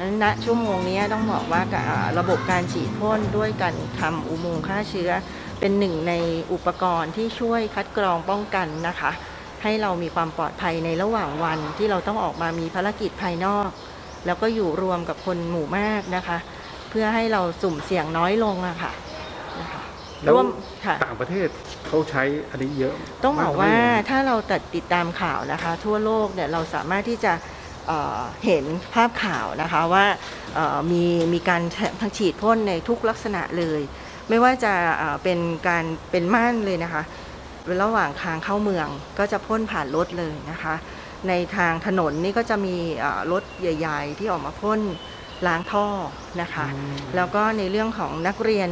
นั้นณชั่วโมงนี้ต้องบอกว่าอ่าระบบการฉีดพ่นด้วยการทำอุโมงค์ฆ่าเชื้อ เป็นหนึ่งในอุปกรณ์ที่ช่วยคัดกรองป้องกันนะคะ ให้เรามีความปลอดภัยในระหว่างวันที่เราต้องออกมามีภารกิจภายนอก แล้วก็อยู่รวมกับคนหมู่มากนะคะ เพื่อให้เราสุ่มเสี่ยงน้อยลงอะค่ะนะคะแล้วร่วมค่ะต่างประเทศเขาใช้อันนี้เยอะ ต้องบอกว่าน้ยถ้าเราตัดติดตามข่าวนะคะ ทั่วโลกเนี่ยเราสามารถที่จะ เอ่อเห็นภาพข่าวนะคะว่าเอ่อมีมีการฉีดพ่นในทุกลักษณะเลย ไม่ว่าจะเอ่อเป็นการเป็นม่านเลยนะคะระหว่างทางเข้าเมืองก็จะพ่นผ่านรถเลยนะคะ ในทางถนนนี่ก็จะมีเอ่อรถใหญ่ ๆ ที่ออกมาพ่นล้างท่อนะคะอืมแล้วก็ในเรื่องของนักเรียน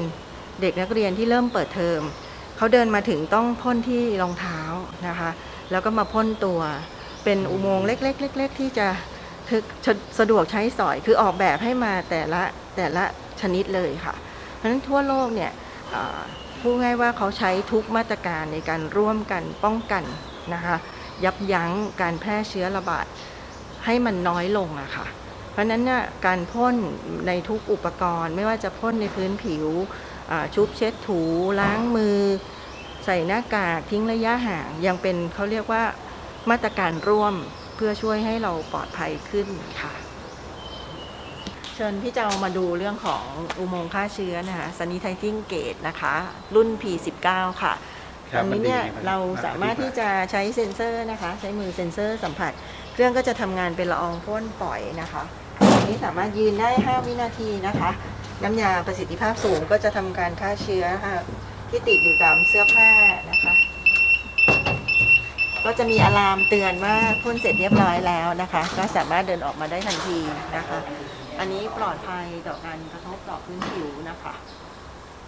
เด็กนักเรียนที่เริ่มเปิดเทอมเขาเดินมาถึงต้องพ่นที่รองเท้านะคะ แล้วก็มาพ่นตัว เป็นอุโมงค์เล็ก ๆ ๆ ที่จะสะดวกใช้สอยคือออกแบบให้มาแต่ละแต่ละชนิดเลยค่ะ เพราะฉะนั้นทั่วโลกเนี่ยพูดง่ายว่าเขาใช้ทุกมาตรการในการร่วมกันป้องกันนะคะยับยั้งการแพร่เชื้อระบาดให้มันน้อยลงอะค่ะ เพราะนั้นเนี่ยการพ่นในทุกอุปกรณ์ ไม่ว่าจะพ่นในพื้นผิวชุบเช็ดถูล้างมือ ใส่หน้ากากทิ้งระยะห่างยังเป็นเขาเรียกว่า มาตรการร่วมเพื่อช่วยให้เราปลอดภัยขึ้นค่ะ เชิญพี่เจ้ามาดูเรื่องของอุโมงค์ฆ่าเชื้อนะคะ sanitizing gate นะคะ รุ่น P19 ค่ะครับอันนี้เนี่ยมันดียังไงเราสามารถที่จะใช้เซ็นเซอร์นะคะ ใช้มือเซ็นเซอร์สัมผัส เครื่องก็จะทำงานเป็นละอองพ่นปล่อยนะคะอันนี้สามารถยืนได้ 5 วินาทีนะคะ น้ำยาประสิทธิภาพสูงก็จะทำการฆ่าเชื้อค่ะที่ติดอยู่ตามเสื้อผ้านะคะ ก็จะมีอะลามเตือนว่าพ่นเสร็จเรียบร้อยแล้วนะคะ ก็สามารถเดินออกมาได้ทันทีนะคะ อันนี้ปลอดภัยต่อการกระทบต่อพื้นผิวนะคะ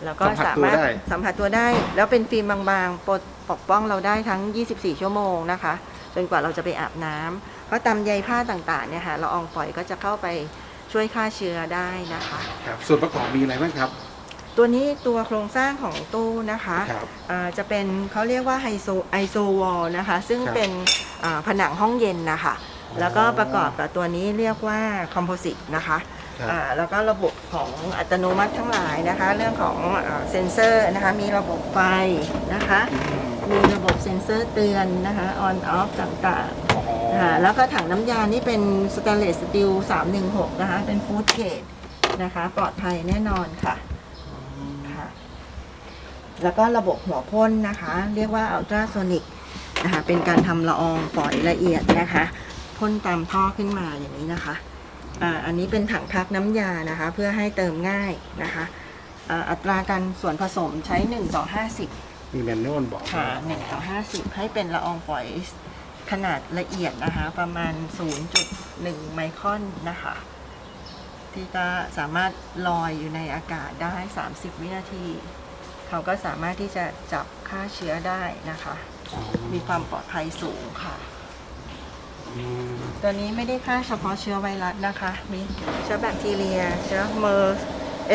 แล้วก็สามารถสัมผัสตัวได้ แล้วเป็นฟิล์มบางๆปกปกป้องเราได้ทั้ง 24 ชั่วโมงนะคะ จนกว่าเราจะไปอาบน้ำเพราะตามใยผ้าต่างๆเนี่ยค่ะละอองฝอยก็จะเข้าไปช่วยฆ่าเชื้อได้นะคะ ครับส่วนประกอบมีอะไรบ้างครับ ตัวนี้ตัวโครงสร้างของตู้นะคะครับอ่าจะเป็นเขาเรียกว่าไฮโซไอโซวอลนะคะ ซึ่งครับเป็นอ่าผนังห้องเย็นนะคะ แล้วก็ประกอบกับตัวนี้เรียกว่าคอมโพสิตนะคะครับ อ่าแล้วก็ระบบของอัตโนมัติทั้งหลายนะคะ เรื่องของอ่าเซ็นเซอร์นะคะ มีระบบไฟนะคะ มีระบบเซ็นเซอร์เตือนนะคะ on off ต่างๆนะคะแล้วก็ถังน้ำยานี่เป็นสแตนเลสสตีล316 นะคะ เป็นฟู้ดเกรดนะคะ ปลอดภัยแน่นอนค่ะค่ะ แล้วก็ระบบหัวพ่นนะคะ เรียกว่าอัลตราโซนิกนะคะ เป็นการทำละอองฝอยละเอียดนะคะพ่นตามท่อขึ้นมาอย่างนี้นะคะอ่าอันนี้เป็นถังพักน้ำยานะคะ เพื่อให้เติมง่ายนะคะอ่าอัตราการส่วนผสมใช้ 1 ต่อ 50 มีแมนนวลบอกค่ะ1ต่อ 50 ให้เป็นละอองฝอยขนาดละเอียดนะคะ ประมาณ 0.1 ไมครอนนะคะ ที่จะสามารถลอยอยู่ในอากาศได้ 30 วินาที เขาก็สามารถที่จะจับฆ่าเชื้อได้นะคะ มีความปลอดภัยสูงค่ะอืมตัวนี้ไม่ได้ฆ่าเฉพาะเชื้อไวรัสนะคะ มีเชื้อแบคทีเรีย เชื้อเมอร์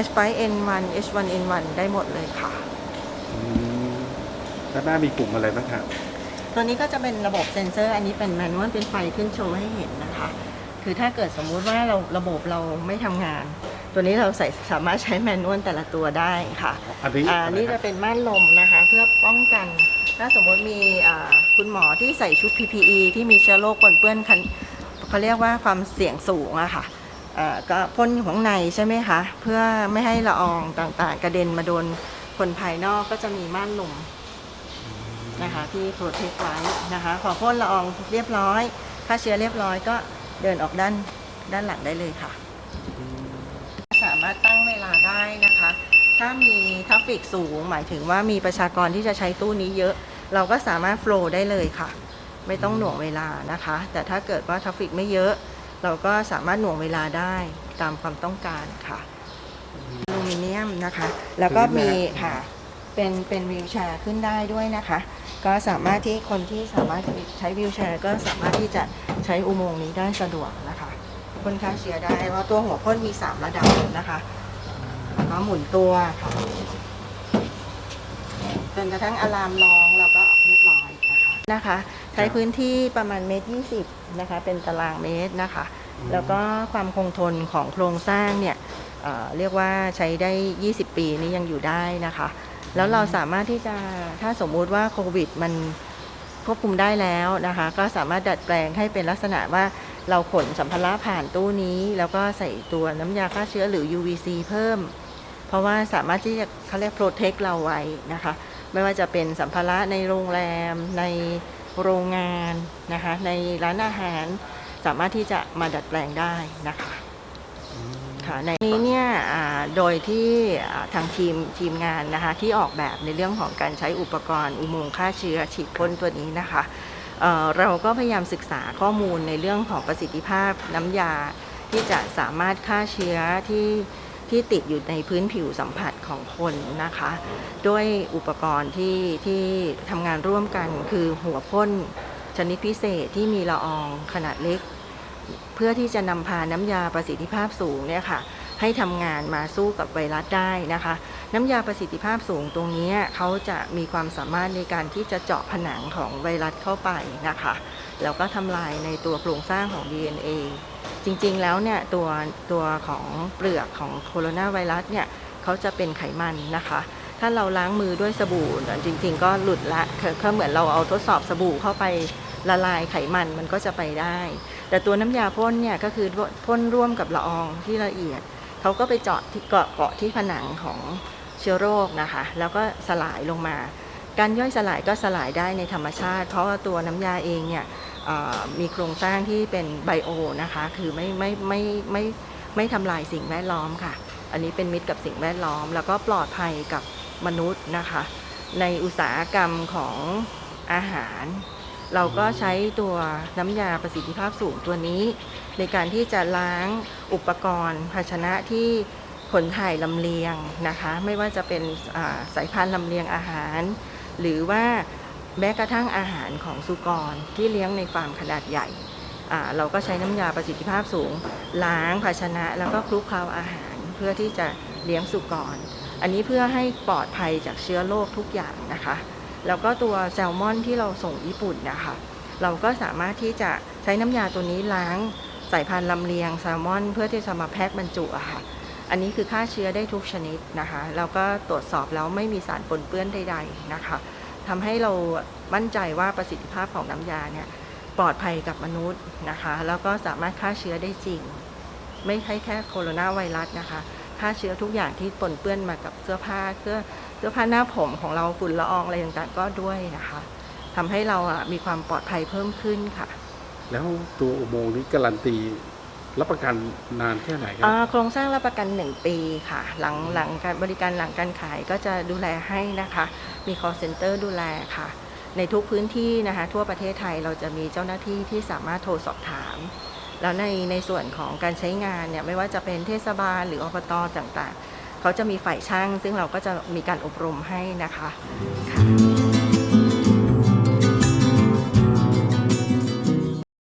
H5N1 H1N1 ได้หมดเลยค่ะอืมด้านหน้ามีปุ่มอะไรบ้างครับตัวนี้ก็จะเป็นระบบเซ็นเซอร์ อันนี้เป็นแมนนวลเป็นไฟขึ้นโชว์ให้เห็นนะคะ คือถ้าเกิดสมมุติว่าเราระบบเราไม่ทำงาน ตัวนี้เราใส่สามารถใช้แมนนวลแต่ละตัวได้ค่ะอันนี้อ่าอะไรนี่ครัจะบเป็นม่านลมนะคะเพื่อป้องกัน ถ้าสมมติมีอ่าคุณหมอที่ใส่ชุด PPE ที่มีเชื้อโรคปนเปื้อนคันเขาเรียกว่าความเสี่ยงสูงอะค่ะอ่าก็พ่นอยู่ข้างในใช่ไหมคะ เพื่อไม่ให้ละอองต่างๆ กระเด็นมาโดนคนภายนอกก็จะมีม่านลมนะคะที่โปรเทคไว้นะคะพอพ่นละอองเรียบร้อยฆ่าเชื้อเรียบร้อยก็เดินออกด้านด้านหลังได้เลยค่ะสามารถตั้งเวลาได้นะคะ ถ้ามีทราฟฟิกสูง หมายถึงว่ามีประชากรที่จะใช้ตู้นี้เยอะ เราก็สามารถโฟลว์ได้เลยค่ะ ไม่ต้องหน่วงเวลานะคะ แต่ถ้าเกิดว่าทราฟฟิกไม่เยอะ เราก็สามารถหน่วงเวลาได้ตามความต้องการค่ะอลูมิเนียมนะคะ แล้วก็มีค่ะ เป็นเป็นวีลแชร์ขึ้นได้ด้วยนะคะ ก็สามารถที่คนที่สามารถใช้วีลแชร์ก็สามารถที่จะใช้อุโมงค์นี้ได้สะดวกนะคะ พ่นฆ่าเชื้อได้เพราะตัวหัวพ่นมี3ระดับนะคะแล้วก็หมุนตัวค่ะจนกระทั่งอะลามร้องเราก็เรียบร้อยนะคะนะคะ ใช้พื้นที่ประมาณเมตรยี่สิบนะคะ เป็นตารางเมตรนะคะ แล้วก็ความคงทนของโครงสร้างเนี่ยเอ่อเรียกว่าใช้ได้ 20 ปีนี้ยังอยู่ได้นะคะ แล้วเราสามารถที่จะถ้าสมมุติว่าโควิดมันควบคุมได้แล้วนะคะ ก็สามารถดัดแปลงให้เป็นลักษณะว่า เราขนสัมภาระผ่านตู้นี้ แล้วก็ใส่ตัวน้ำยาฆ่าเชื้อหรือ UVC เพิ่ม เพราะว่าสามารถที่จะเขาเรียก protect เราไว้นะคะ ไม่ว่าจะเป็นสัมภาระในโรงแรม ในโรงงานนะคะ ในร้านอาหารสามารถที่จะมาดัดแปลงได้นะคะค่ะในนี้เนี่ยอ่าโดยที่อ่าทางทีมทีมงานนะคะที่ออกแบบในเรื่องของการใช้อุปกรณ์อุโมงค์ฆ่าเชื้อฉีดพ่นตัวนี้นะคะเอ่อ เราก็พยายามศึกษาข้อมูลในเรื่องของประสิทธิภาพน้ำยาที่จะสามารถฆ่าเชื้อที่ที่ติดอยู่ในพื้นผิวสัมผัสของคนนะคะ ด้วยอุปกรณ์ที่ที่ทำงานร่วมกันคือหัวพ่นชนิดพิเศษที่มีละอองขนาดเล็ก เพื่อที่จะนำพาน้ำยาประสิทธิภาพสูงเนี่ยค่ะ ให้ทำงานมาสู้กับไวรัสได้นะคะ น้ำยาประสิทธิภาพสูงตรงนี้เขาจะมีความสามารถในการที่จะเจาะผนังของไวรัสเข้าไปนะคะแล้วก็ทำลายในตัวโครงสร้างของ DNA จริงๆแล้วเนี่ยตัวตัวของเปลือกของโคโรนาไวรัสเนี่ยเขาจะเป็นไขมันนะคะ ถ้าเราล้างมือด้วยสบู่จริง ๆ ก็หลุดละคือก็เหมือนเราเอาทดสอบสบู่เข้าไปละลายไขมันมันก็จะไปได้ แต่ตัวน้ำยาพ่นเนี่ยก็คือพ่นร่วมกับละอองที่ละเอียด เขาก็ไปเจาะที่เกาะเกาะที่ผนังของเชื้อโรคนะคะ แล้วก็สลายลงมา การย่อยสลายก็สลายได้ในธรรมชาติ เพราะว่าตัวน้ำยาเองเนี่ยมีโครงสร้างที่เป็นไบโอนะคะ คือไม่ไม่ไม่ไม่ไม่ทำลายสิ่งแวดล้อมค่ะ อันนี้เป็นมิตรกับสิ่งแวดล้อม แล้วก็ปลอดภัยกับมนุษย์นะคะ ในอุตสาหกรรมของอาหาร เราก็ใช้ตัวน้ำยาประสิทธิภาพสูงตัวนี้ ในการที่จะล้างอุปกรณ์ภาชนะที่ขนถ่ายลำเลียงนะคะ ไม่ว่าจะเป็นสายพานลำเลียงอาหาร หรือว่าแม้กระทั่งอาหารของสุกรที่เลี้ยงในฟาร์มขนาดใหญ่ เราก็ใช้น้ำยาประสิทธิภาพสูง ล้างภาชนะแล้วก็คลุกเคล้าอาหารเพื่อที่จะเลี้ยงสุกร อันนี้เพื่อให้ปลอดภัยจากเชื้อโรคทุกอย่างนะคะ แล้วก็ตัวแซลมอนที่เราส่งญี่ปุ่นนะคะ เราก็สามารถที่จะใช้น้ำยาตัวนี้ล้างสายพันธุ์ลำเลียงแซลมอน เพื่อที่จะมาแพ็คบรรจุอะค่ะ อันนี้คือฆ่าเชื้อได้ทุกชนิดนะคะ แล้วก็ตรวจสอบแล้วไม่มีสารปนเปื้อนใด ๆนะคะทำให้เรามั่นใจว่าประสิทธิภาพของน้ำยาเนี่ยปลอดภัยกับมนุษย์นะคะ แล้วก็สามารถฆ่าเชื้อได้จริง ไม่ใช่แค่โคโรนาไวรัสนะคะฆ่าเชื้อทุกอย่างที่ปนเปื้อนมากับเสื้อผ้าเสื้อ เสื้อผ้าหน้าผมของเราฝุ่นละอองอะไรต่างๆก็ด้วยนะคะทำให้เราอะมีความปลอดภัยเพิ่มขึ้นค่ะ แล้วตัวอุโมงค์นี้การันตีรับประกันนานแค่ไหนครัอ่าบโครงสร้างรับประกัน 1 ปีค่ะ หลังหลังการบริการหลังการขายก็จะดูแลให้นะคะ มี call center ดูแลค่ะ ในทุกพื้นที่นะคะ ทั่วประเทศไทยเราจะมีเจ้าหน้าที่ที่สามารถโทรสอบถาม แล้วในในส่วนของการใช้งานเนี่ยไม่ว่าจะเป็นเทศบาลหรืออบตต่างๆ เขาจะมีฝ่ายช่าง ซึ่งเราก็จะมีการอบรมให้นะคะ